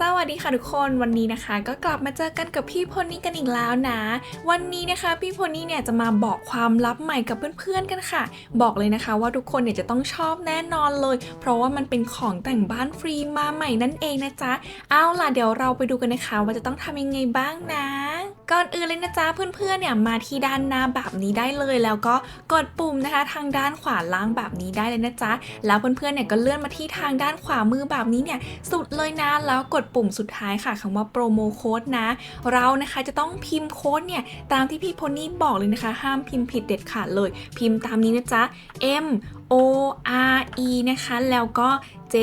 สวัสดีค่ะทุกคนวันนี้นะคะ ก็กลับมาเจอกันกับพี่พลนี่กันอีกแล้วนะ วันนี้นะคะพี่พลนี่เนี่ยจะมาบอกความลับใหม่กับเพื่อนๆกันค่ะ บอกเลยนะคะว่าทุกคนเนี่ยจะต้องชอบแน่นอนเลย เพราะว่ามันเป็นของแต่งบ้านฟรีมาใหม่นั่นเองนะจ๊ะเอาล่ะเดี๋ยวเราไปดูกันนะคะ ว่าจะต้องทำยังไงบ้างนะ ก่อนอื่นเลยนะจ๊ะเพื่อนๆเนี่ยมาที่ด้านหน้าแบบนี้ได้เลย แล้วก็กดปุ่มนะคะ ทางด้านขวาล่างแบบนี้ได้เลยนะจ๊ะแล้วเพื่อนๆเนี่ยก็เลื่อนมาที่ทางด้านขวามือแบบนี้เนี่ยสุดเลยนะแล้วกดปุ่มสุดท้ายค่ะคำว่าโปรโมโค้ดนะ เรานะคะจะต้องพิมพ์โค้ดเนี่ยตามที่พี่พนี่บอกเลยนะคะ ห้ามพิมพ์ผิดเด็ดขาดเลย พิมพ์ตามนี้นะจ๊ะ M O R E นะคะ แล้วก็ J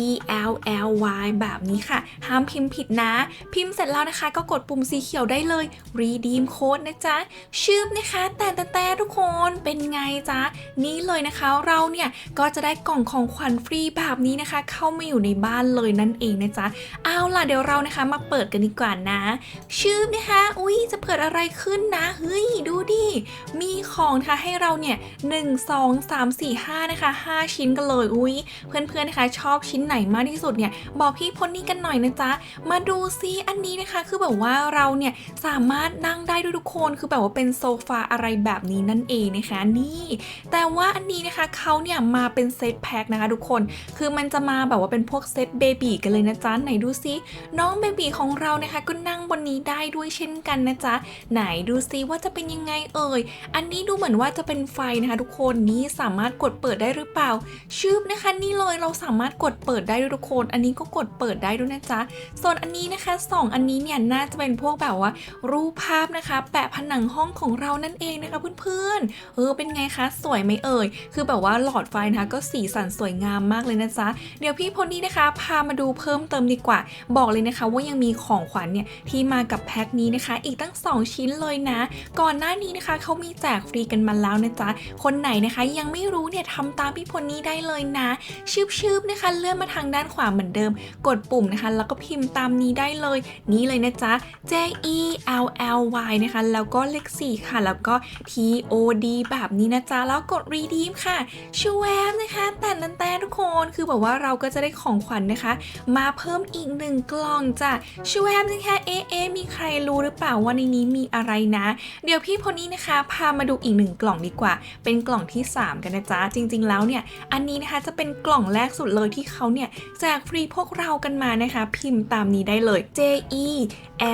E L L Y แบบนี้ค่ะ ห้ามพิมพ์ผิดนะ พิมพ์เสร็จแล้วนะคะ ก็กดปุ่มสีเขียวได้เลย redeem code นะจ๊ะ ชื่อนะคะ แต่แต่แต่ทุกคนเป็นไงจ๊ะ นี่เลยนะคะเราเนี่ย ก็จะได้กล่องของขวัญฟรีแบบนี้นะคะ เข้ามาอยู่ในบ้านเลยนั่นเองนะจ๊ะ เอาล่ะเดี๋ยวเรานะคะมาเปิดกันดีกว่านะ ชื่อนะคะ อุ้ยจะเปิดอะไรขึ้นนะ เฮ้ยดูดิ มีของนะคะให้เราเนี่ย1 2 3 4 5นะคะ 5 ชิ้นกันเลยอุ้ยเพื่อนๆนะคะชอบชิ้นไหนมากที่สุดเนี่ยบอกพี่พลนี่กันหน่อยนะจ๊ะมาดูซิอันนี้นะคะ คือแบบว่าเราเนี่ยสามารถนั่งได้ด้วยทุกคนคือแบบว่าเป็นโซฟาอะไรแบบนี้นั่นเองนะคะนี่ แต่ว่าอันนี้นะคะเขาเนี่ยมาเป็นเซตแพ็คนะคะทุกคน คือมันจะมาแบบว่าเป็นพวกเซตเบบีกันเลยนะจ๊ะไหนดูซิน้องเบบีของเรานะคะก็นั่งบนนี้ได้ด้วยเช่นกันนะจ๊ะไหนดูซิว่าจะเป็นยังไงเอ่ยอันนี้ดูเหมือนว่าจะเป็นไฟนะคะทุกคนนี่สามารถกดเปิดได้หรือเปล่า ชืบนะคะ นี่เลยเราสามารถกดเปิดได้ด้วยทุกคน อันนี้ก็กดเปิดได้ด้วยนะจ๊ะ ส่วนอันนี้นะคะสองอันนี้เนี่ยน่าจะเป็นพวกแบบว่า รูปภาพนะคะ แปะผนังห้องของเรานั่นเองนะคะเพื่อนๆ เออเป็นไงคะสวยไหมเอ่ย คือแบบว่าหลอดไฟนะคะ ก็สีสันสวยงามมากเลยนะจ๊ะ เดี๋ยวพี่พลนี่นะคะ พามาดูเพิ่มเติมดีกว่า บอกเลยนะคะ ว่ายังมีของขวัญเนี่ยที่มากับแพ็คนี้นะคะ อีกตั้ง 2 ชิ้นเลยนะ ก่อนหน้านี้นะคะเขามีแจกฟรีกันมาแล้วนะจ๊ะ คนไหนนะคะยังไม่รู้เนี่ยทำตามพี่พลนี่ได้เลยนะชืบๆนะคะ เลื่อนมาทางด้านขวาเหมือนเดิม กดปุ่มนะคะ แล้วก็พิมพ์ตามนี้ได้เลย นี่เลยนะจ๊ะ J E L L Y นะคะ แล้วก็เลข4ค่ะ แล้วก็ T O D แบบนี้นะจ๊ะ แล้วกด redeem ค่ะชูแวบนะคะ แต่นันแต่ทุกคนคือแบบว่าเราก็จะได้ของขวัญนะคะ มาเพิ่มอีกหนึ่งกล่องจ้ะชูแวบนะคะเอ๊ะเอมีใครรู้หรือเปล่าว่าในนี้มีอะไรนะ เดี๋ยวพี่พลนี้นะคะ พามาดูอีกหนึ่งกล่องดีกว่า เป็นกล่องที่ 3 กันนะจ๊ะจริง ๆ แล้วเนี่ย อันนี้นะคะจะเป็นกล่องแรกสุดเลยที่เขาเนี่ยแจกฟรีพวกเรากันมานะคะ พิมพ์ตามนี้ได้เลย J E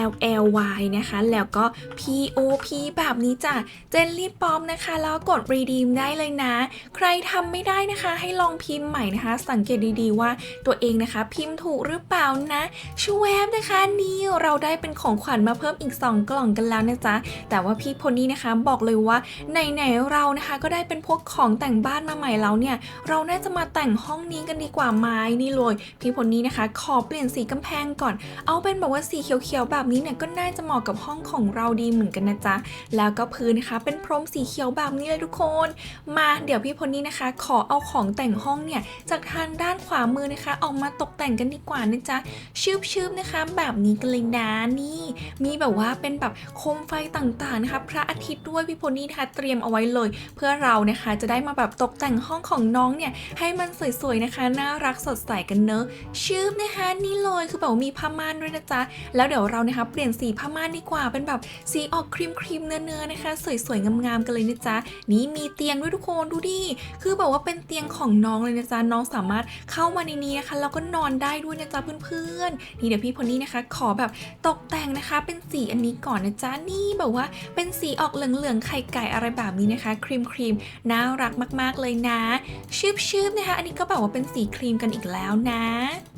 L L Y นะคะ แล้วก็ P O P แบบนี้จ้ะ เจนลี่ปอมนะคะ แล้วกด redeem ได้เลยนะ ใครทำไม่ได้นะคะ ให้ลองพิมพ์ใหม่นะคะ สังเกตดีๆว่าตัวเองนะคะ พิมพ์ถูกหรือเปล่านะชูแวบนะคะ นี่เราได้เป็นของขวัญมาเพิ่มอีก 2 กล่องกันแล้วนะจ๊ะ แต่ว่าพี่พลนี่นะคะบอกเลยว่าไหนๆเรานะคะ ก็ได้เป็นพวกของแต่งบ้านมาใหม่แล้วเนี่ย เราน่าจะมาแต่งห้องนี้กันดีกว่าไหม้นี่เลยพี่พลนี่นะคะ ขอเปลี่ยนสีกำแพงก่อน เอาเป็นแบบว่าสีเขียวๆแบบนี้เนี่ยก็น่าจะเหมาะกับห้องของเราดีเหมือนกันนะจ๊ะ แล้วก็พื้นนะคะ เป็นพรมสีเขียวแบบนี้เลยทุกคน มาเดี๋ยวพี่พลนี่นะคะ ขอเอาของแต่งห้องเนี่ยจากทางด้านขวามือนะคะ ออกมาตกแต่งกันดีกว่านะจ๊ะชืบๆนะคะ แบบนี้กันเลยนะนี่ มีแบบว่าเป็นแบบโคมไฟต่างๆนะคะ พระอาทิตย์ด้วยพี่พลนี่นะคะเตรียมเอาไว้เลย เพื่อเรานะคะจะได้มาแบบตกแต่งห้องของน้องเนี่ยให้มันสวยๆนะคะน่ารักสดใสกันเนอะชืบนะคะนี่เลยคือแบบว่ามีผ้าม่านด้วยนะจ๊ะแล้วเดี๋ยวเรานะคะเปลี่ยนสีผ้าม่านดีกว่าเป็นแบบสีออกครีมครีมเนื้อๆนะคะ สวยๆงามๆกันเลยนะจ๊ะนี่มีเตียงด้วยทุกคนดูดิคือแบบว่าเป็นเตียงของน้องเลยนะจ๊ะน้องสามารถเข้ามาในนี้นะคะแล้วก็นอนได้ด้วยนะจ๊ะเพื่อนๆนี่เดี๋ยวพี่พลนี่นะคะ ขอแบบตกแต่งนะคะ เป็นสีอันนี้ก่อนนะจ๊ะนี่แบบว่าเป็นสีออกเหลืองๆไข่ไก่อะไรแบบนี้นะคะครีมครีมน่ารักมากๆเลยนะชืบๆนะคะ อันนี้ก็แบบว่าเป็นสีครีมกันอีกแล้วนะ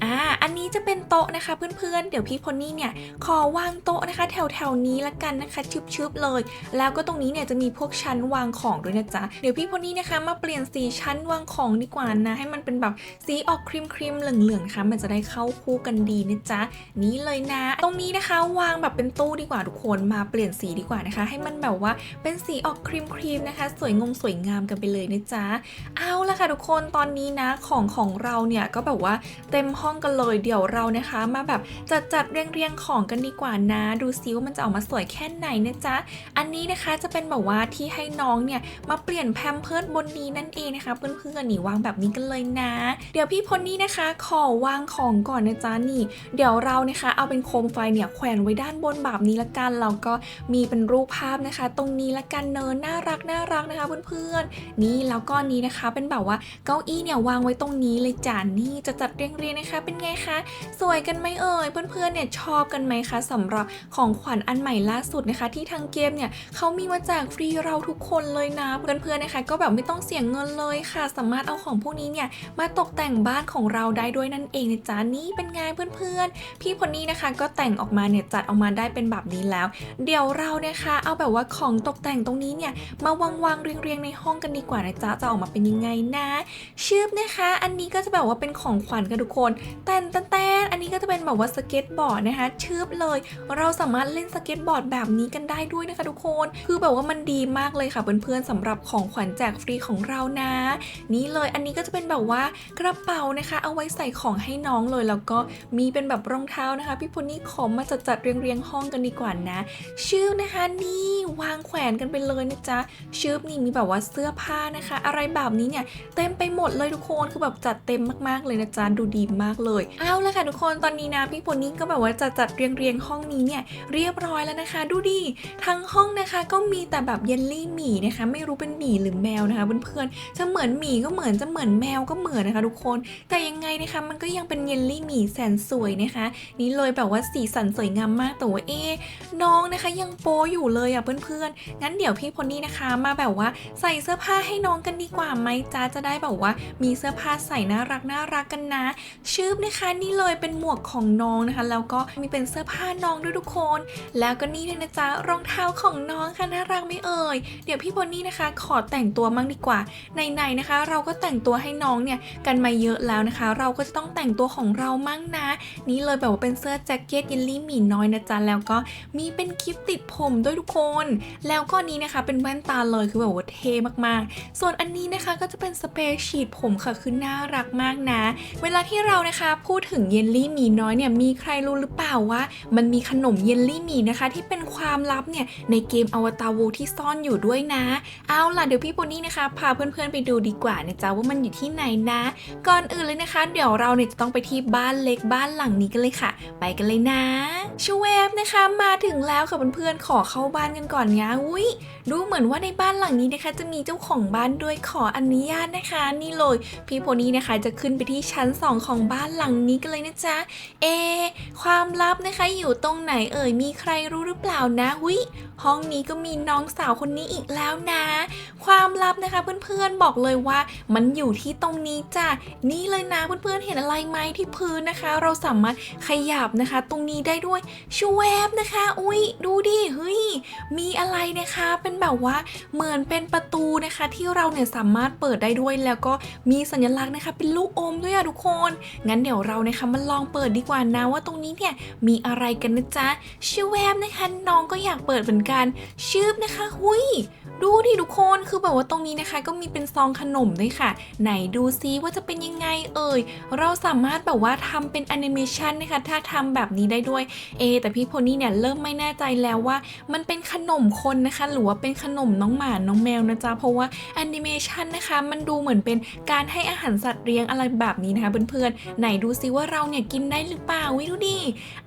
อ่าอันนี้จะเป็นโต๊ะนะคะเพื่อนๆเดี๋ยวพี่พลนี่เนี่ยขออวางโต๊ะนะคะ แถวๆนี้ละกันนะคะชึบๆเลย แล้วก็ตรงนี้เนี่ยจะมีพวกชั้นวางของด้วยนะจ๊ะเดี๋ยวพี่พนี่นะคะ มาเปลี่ยนสีชั้นวางของดีกว่านะ ให้มันเป็นแบบสีออกครีมครีมๆเหลืองๆนะคะมันจะได้เข้าคู่กันดีนะจ๊ะนี่เลยนะ ตรงนี้นะคะ วางแบบเป็นตู้ดีกว่าทุกคนมาเปลี่ยนสีดีกว่านะคะ ให้มันแบบว่าเป็นสีออกครีมครีมๆนะคะ สวยงงสวยงามกันไปเลยนะจ๊ะเอาละค่ะทุกคนตอนนี้นะของของเราเนี่ยก็แบบว่าเต็มห้องกันเลยเดี๋ยวเรานะคะ มาแบบจัดจัดเรียงเรียงของกันดีกว่านะ ดูซิว่ามันจะออกมาสวยแค่ไหนนะจ๊ะ อันนี้นะคะจะเป็นแบบว่าที่ให้น้องเนี่ยมาเปลี่ยนแพมเพิร์ดบนนี้นั่นเองนะคะ เพื่อนๆนี่วางแบบนี้กันเลยนะ เดี๋ยวพี่พลนี่นะคะ ขอวางของก่อนนะจ๊ะนี่ เดี๋ยวเรานะคะ เอาเป็นโคมไฟเนี่ยแขวนไว้ด้านบนแบบนี้ละกันแล้วก็มีเป็นรูปภาพนะคะ ตรงนี้ละกันเนินน่ารักน่ารักนะคะเพื่อนๆนี่แล้วก็นี้นะคะเป็นแบบว่าเก้าอี้เนี่ยวางไว้ตรงนี้เลยจ้ะนี่จะจัดเรียงๆนะคะ เป็นไงคะสวยกันไหมเอ่ยเพื่อนๆเนี่ยชอบกันไหมคะสำหรับของขวัญอันใหม่ล่าสุดนะคะ ที่ทางเกมเนี่ยเขามีมาแจกฟรีเราทุกคนเลยนะเพื่อนๆนะคะ ก็แบบไม่ต้องเสียเงินเลยค่ะ สามารถเอาของพวกนี้เนี่ยมาตกแต่งบ้านของเราได้ด้วยนั่นเองนะจ๊ะนี่เป็นไงเพื่อนๆ พี่พลนี่นะคะก็แต่งออกมาเนี่ยจัดออกมาได้เป็นแบบนี้แล้ว เดี๋ยวเรานะคะเอาแบบว่าของตกแต่งตรงนี้เนี่ยมาวางวางๆเรียงๆในห้องกันดีกว่านะจ๊ะจะออกมาเป็นยังไงนะชืบนะคะ อันนี้ก็จะแบบว่าเป็นของขวัญกันทุกคน แตนแตนแตนอันนี้ก็จะเป็นแบบว่าสเก็ตบอร์ดนะคะชืบเลย เราสามารถเล่นสเก็ตบอร์ดแบบนี้กันได้ด้วยนะคะทุกคน คือแบบว่ามันดีมากเลยค่ะเพื่อนๆสำหรับของขวัญแจกฟรีของเรานะ นี่เลยอันนี้ก็จะเป็นแบบว่ากระเป๋านะคะ เอาไว้ใส่ของให้น้องเลยแล้วก็มีเป็นแบบรองเท้านะคะ พี่พลนี่ขอมาจัดจัดเรียงเรียงห้องกันดีกว่านะ ชื่อนะคะนี่วางแขวนกันไปเลยนะจ๊ะชื่อนี่มีแบบว่าเสื้อผ้านะคะ อะไรแบบนี้เนี่ยเต็มไปหมดเลยทุกคนคือแบบจัดเต็มมากๆเลยนะจ๊ะดูดีมากเลยเอาละค่ะทุกคนตอนนี้นะพี่พลนี่ก็แบบว่าจัดจัดเรียงเรียงๆห้องนี้เนี่ยเรียบร้อยแล้วนะคะ ดูดีทั้งห้องนะคะ ก็มีแต่แบบเยลลี่หมีนะคะ ไม่รู้เป็นหมีหรือแมวนะคะเพื่อนๆจะเหมือนหมีก็เหมือนจะเหมือนแมวก็เหมือนนะคะทุกคน แต่ยังไงนะคะ มันก็ยังเป็นเยลลี่หมีแสนสวยนะคะ นี่เลยแบบว่าสีสันสวยงามมากแต่ว่าเอ๊น้องนะคะยังโปอยู่เลยอะเพื่อนๆงั้นเดี๋ยวพี่พลนี่นะคะมาแบบว่าใส่เสื้อผ้าให้น้องกันดีกว่าไหมจ้าจะได้แบบว่า มีเสื้อผ้าใส่น่ารักน่ารักกันนะชืบนะคะนี่เลยเป็นหมวกของน้องนะคะ แล้วก็มีเป็นเสื้อผ้าน้องด้วยทุกคน แล้วก็นี่เลยนะจ๊ะรองเท้าของน้องค่ะน่ารักไม่เอ่ย เดี๋ยวพี่พลนี่นะคะ ขอแต่งตัวมั่งดีกว่าในๆนะคะ เราก็แต่งตัวให้น้องเนี่ยกันมาเยอะแล้วนะคะ เราก็จะต้องแต่งตัวของเรามั่งนะ นี่เลยแบบว่าเป็นเสื้อแจ็คเก็ตเยลลี่หมีน้อยนะจ๊ะแล้วก็มีเป็นคลิปติดผมด้วยทุกคน แล้วก็นี้นะคะเป็นแว่นตาเลยคือแบบว่าเท่มากๆ ส่วนอันนี้นะคะก็จะเป็นสเปรย์ฉีดผมค่ะคือน่ารักมากนะ เวลาที่เรานะคะพูดถึงเยลลี่หมีน้อยเนี่ยมีใครรู้หรือเปล่าว่ามันมีขนมเยลลี่หมีนะคะ ที่เป็นความลับเนี่ยในเกมอวตารวูที่ซ่อนอยู่ด้วยนะ เอาล่ะเดี๋ยวพี่โปนี่นะคะ พาเพื่อนๆไปดูดีกว่านะจ๊ะว่ามันอยู่ที่ไหนนะ ก่อนอื่นเลยนะคะ เดี๋ยวเราเนี่ยจะต้องไปที่บ้านเล็กบ้านหลังนี้กันเลยค่ะ ไปกันเลยนะชเวฟนะคะมาถึงแล้วค่ะเพื่อนๆขอเข้าบ้านกันก่อนนะอุ้ยดูเหมือนว่าในบ้านหลังนี้นะคะ จะมีเจ้าของบ้านด้วยขออนุญาตนะคะ นี่เลยพี่โพนี่นะคะจะขึ้นไปที่ชั้น 2 ของบ้านหลังนี้กันเลยนะจ๊ะเอ ความลับนะคะอยู่ตรงไหนเอ่ยมีใครรู้หรือเปล่านะอุ้ยห้องนี้ก็มีน้องสาวคนนี้อีกแล้วนะ ความลับนะคะเพื่อนๆบอกเลยว่า มันอยู่ที่ตรงนี้จ้ะนี่เลยนะเพื่อนๆเห็นอะไรไหมที่พื้นนะคะ เราสามารถขยับนะคะ ตรงนี้ได้ด้วยชูแวบนะคะ อุ้ยดูดิเฮ้ย มีอะไรนะคะ เป็นแบบว่าเหมือนเป็นประตูนะคะ ที่เราเนี่ยสามารถเปิดได้ด้วยแล้วก็มีสัญลักษณ์นะคะ เป็นลูกอมด้วยอะทุกคน งั้นเดี๋ยวเรานะคะมาลองเปิดดีกว่านะว่าตรงนี้เนี่ยมีอะไรกันนะจ๊ะชื่อแวบนะคะ น้องก็อยากเปิดเหมือนกันชืบนะคะ หุยดูดิทุกคนคือแบบว่าตรงนี้นะคะ ก็มีเป็นซองขนมด้วยค่ะ ไหนดูซิว่าจะเป็นยังไงเอ่ยเราสามารถแบบว่าทำเป็นแอนิเมชันนะคะ ถ้าทำแบบนี้ได้ด้วยเอแต่พี่โพนี่เนี่ยเริ่มไม่แน่ใจแล้วว่ามันเป็นเป็นขนมคนนะคะ หรือว่าเป็นขนมน้องหมา น้องแมวนะจ๊ะ เพราะว่าแอนิเมชันนะคะ มันดูเหมือนเป็นการให้อาหารสัตว์เลี้ยงอะไรแบบนี้นะคะเพื่อนๆ ไหนดูซิว่าเราเนี่ยกินได้หรือเปล่าวิดูดิ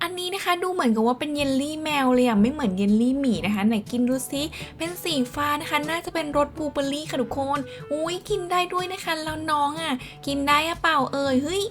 อันนี้นะคะดูเหมือนกับว่าเป็นเยลลี่แมวเลยอะไม่เหมือนเยลลี่หมีนะคะ ไหนกินดูซิ เป็นสีฟ้านะคะ น่าจะเป็นรสบลูเบอร์รี่ค่ะทุกคน อุ้ยกินได้ด้วยนะคะ แล้วน้องอะกินได้อะเปล่าเอ่ย เฮ้ย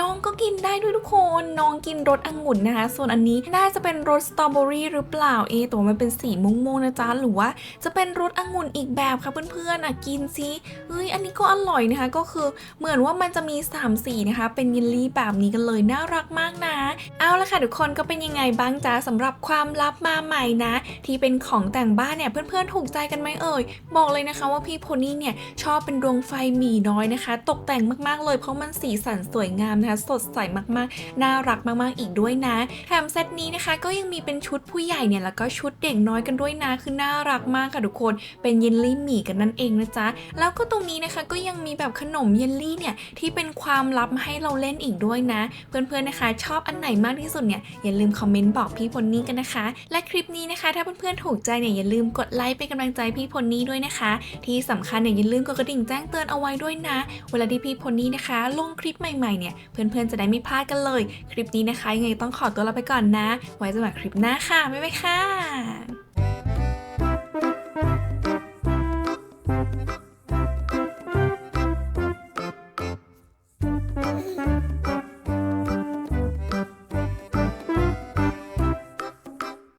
น้องก็กินได้ด้วยทุกคน น้องกินรสองุ่นนะคะ ส่วนอันนี้น่าจะเป็นรสสตรอเบอรี่หรือเปล่า เอต่ว่ามันเป็นสีม่วงๆนะจ๊ะหรือว่าจะเป็นรสองุ่นอีกแบบค่ะเพื่อนๆอะกินซิเฮ้ยอันนี้ก็อร่อยนะคะ ก็คือเหมือนว่ามันจะมี3สีนะคะ เป็นเยลลี่แบบนี้กันเลยน่ารักมากนะ เอาละค่ะทุกคนก็เป็นยังไงบ้างจ๊ะสำหรับความลับมาใหม่นะ ที่เป็นของแต่งบ้านเนี่ยเพื่อนๆถูกใจกันไหมเอ่ยบอกเลยนะคะว่าพี่โพนี่เนี่ยชอบเป็นดวงไฟหมีน้อยนะคะ ตกแต่งมากๆเลยเพราะมันสีสันสวยงามนะสดใสมากๆ น่ารักมากๆอีกด้วยนะแถมเซตนี้นะคะก็ยังมีเป็นชุดผู้ใหญ่เนี่ยแล้วก็ชุดเด็กน้อยกันด้วยนะคือน่ารักมากค่ะทุกคน เป็นเยลลี่หมี่กันนั่นเองนะจ๊ะแล้วก็ตรงนี้นะคะก็ยังมีแบบขนมเยลลี่เนี่ยที่เป็นความลับให้เราเล่นอีกด้วยนะ เพื่อนๆนะคะ ชอบอันไหนมากที่สุดเนี่ยอย่าลืมคอมเมนต์บอกพี่พลนี่กันนะคะ และคลิปนี้นะคะ ถ้าเพื่อนๆถูกใจเนี่ยอย่าลืมกดไลค์เป็นกำลังใจพี่พลนี่ด้วยนะคะ ที่สำคัญเนี่ยอย่าลืมกดกระดิ่งแจ้งเตือนเอาไว้ด้วยนะ เวลาที่พี่พลนี่นะคะ ลงคลิปใหม่ๆเนี่ยเพื่อนๆจะได้ไม่พลาดกันเลย คลิปนี้นะคะยังไงต้องขอตัวลาไปก่อนนะ ไว้เจอกันคลิปหน้าค่ะบ๊ายบายค่ะ